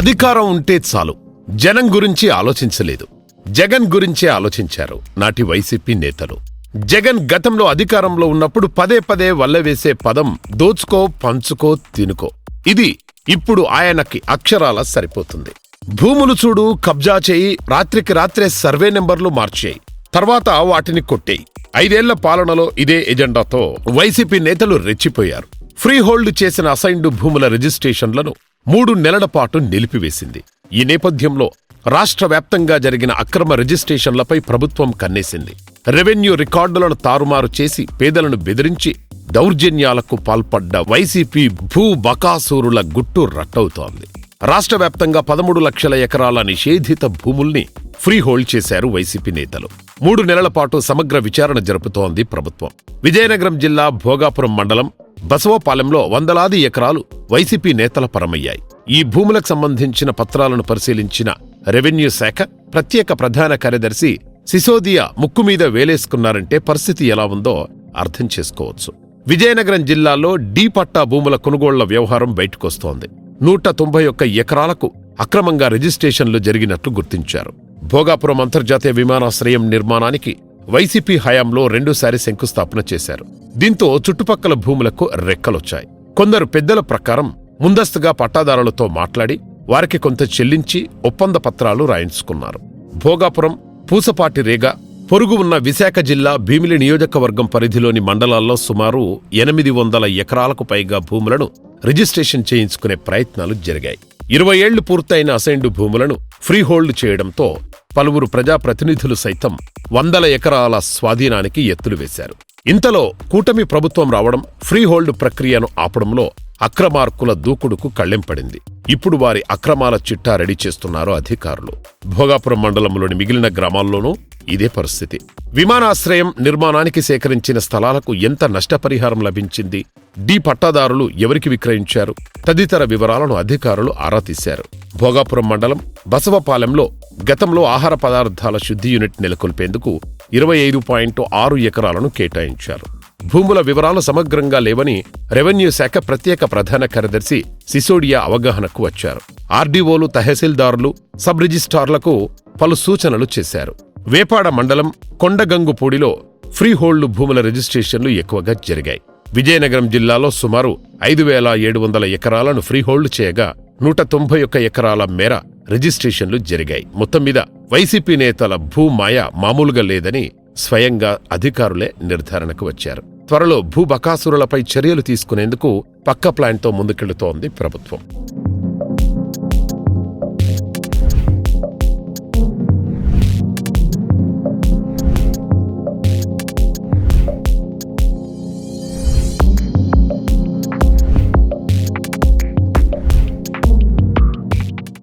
అధికారం ఉంటే చాలు. జనం గురించి ఆలోచించలేదు. జగన్ గురించే ఆలోచించారు నాటి వైసీపీ నేతలు. జగన్ గతంలో అధికారంలో ఉన్నప్పుడు పదే పదే వల్లవేసే పదం దోచుకో పంచుకో తినుకో. ఇది ఇప్పుడు ఆయనకి అక్షరాల సరిపోతుంది. భూములు చూడు కబ్జా చేయి రాత్రికి రాత్రే సర్వే నెంబర్లు మార్చేయి. తర్వాత వాటిని కొట్టేయి. ఐదేళ్ళ పాలనలో ఇదే ఎజెండాతో వైసీపీ నేతలు రెచ్చిపోయారు. ఫ్రీ హోల్డ్ చేసిన అసైన్డ్ భూముల రిజిస్ట్రేషన్లను మూడు నెలల పాటు నిలిపివేసింది. ఈ నేపథ్యంలో రాష్ట్ర వ్యాప్తంగా జరిగిన అక్రమ రిజిస్ట్రేషన్లపై ప్రభుత్వం కన్నేసింది. రెవెన్యూ రికార్డులను తారుమారు చేసి పేదలను బెదిరించి దౌర్జన్యాలకు పాల్పడ్డ వైసీపీ భూ బకాసూరుల గుట్టు రట్టవుతోంది. రాష్ట్ర వ్యాప్తంగా పదమూడు లక్షల ఎకరాల నిషేధిత భూముల్ని ఫ్రీ హోల్డ్ చేశారు వైసీపీ నేతలు. మూడు నెలల పాటు సమగ్ర విచారణ జరుపుతోంది ప్రభుత్వం. విజయనగరం జిల్లా భోగాపురం మండలం బసవపాలెంలో వందలాది ఎకరాలు వైసీపీ నేతల పరమయ్యాయి. ఈ భూములకు సంబంధించిన పత్రాలను పరిశీలించిన రెవెన్యూ శాఖ ప్రత్యేక ప్రధాన కార్యదర్శి సిసోదియా ముక్కుమీద వేలేసుకున్నారంటే పరిస్థితి ఎలా ఉందో అర్థం చేసుకోవచ్చు. విజయనగరం జిల్లాలో డీ పట్టా భూముల కొనుగోళ్ళ వ్యవహారం బయటకొస్తోంది. నూట తొంభై ఒక్క ఎకరాలకు అక్రమంగా రిజిస్ట్రేషన్లు జరిగినట్లు గుర్తించారు. భోగాపురం అంతర్జాతీయ విమానాశ్రయం నిర్మాణానికి వైసీపీ హయాంలో రెండుసారి శంకుస్థాపన చేశారు. దీంతో చుట్టుపక్కల భూములకు రెక్కలొచ్చాయి. కొందరు పెద్దల ప్రకారం ముందస్తుగా పట్టాదారులతో మాట్లాడి వారికి కొంత చెల్లించి ఒప్పంద పత్రాలు రాయించుకున్నారు. భోగాపురం పూసపాటి రేగ పొరుగు ఉన్న విశాఖ జిల్లా భీమిలి నియోజకవర్గం పరిధిలోని మండలాల్లో సుమారు ఎనిమిది వందల ఎకరాలకు పైగా భూములను రిజిస్ట్రేషన్ చేయించుకునే ప్రయత్నాలు జరిగాయి. ఇరవై ఏళ్ళు పూర్తయిన అసైన్డ్ భూములను ఫ్రీహోల్డ్ చేయడంతో పలువురు ప్రజాప్రతినిధులు సైతం వందల ఎకరాల స్వాధీనానికి ఎత్తులు వేశారు. ఇంతలో కూటమి ప్రభుత్వం రావడం ఫ్రీ హోల్డ్ ప్రక్రియను ఆపడంలో అక్రమార్కుల దూకుడుకు కళ్ళెంపడింది. ఇప్పుడు వారి అక్రమాల చిట్టా రెడీ చేస్తున్నారు అధికారులు. భోగాపురం మండలంలోని మిగిలిన గ్రామాల్లోనూ ఇదే పరిస్థితి. విమానాశ్రయం నిర్మాణానికి సేకరించిన స్థలాలకు ఎంత నష్టపరిహారం లభించింది? డి పట్టాదారులు ఎవరికి విక్రయించారు? తదితర వివరాలను అధికారులు ఆరా తీశారు. భోగాపురం మండలం బసవపాలెంలో గతంలో ఆహార పదార్థాల శుద్ధి యూనిట్ నెలకొల్పేందుకు ఇరవై ఐదు పాయింట్ ఆరు ఎకరాలను కేటాయించారు. భూముల వివరాలు సమగ్రంగా లేవని రెవెన్యూ శాఖ ప్రత్యేక ప్రధాన కార్యదర్శి సిసోడియా అవగాహనకు వచ్చారు. ఆర్డీఓలు తహసీల్దారులు సబ్ రిజిస్ట్రార్లకు పలు సూచనలు చేశారు. వేపాడ మండలం కొండగంగుపూడిలో ఫ్రీహోల్డ్ భూముల రిజిస్ట్రేషన్లు ఎక్కువగా జరిగాయి. విజయనగరం జిల్లాలో సుమారు ఐదు వేల ఏడు వందల ఎకరాలను ఫ్రీహోల్డ్ చేయగా నూట తొంభై ఒక్క ఎకరాల మేర రిజిస్ట్రేషన్లు జరిగాయి. మొత్తం మీద వైసీపీ నేతల భూమాయ మామూలుగా లేదని స్వయంగా అధికారులే నిర్ధారణకు వచ్చారు. త్వరలో భూ బకాసురులపై చర్యలు తీసుకునేందుకు పక్క ప్లాన్తో ముందుకెళ్తోంది ప్రభుత్వం.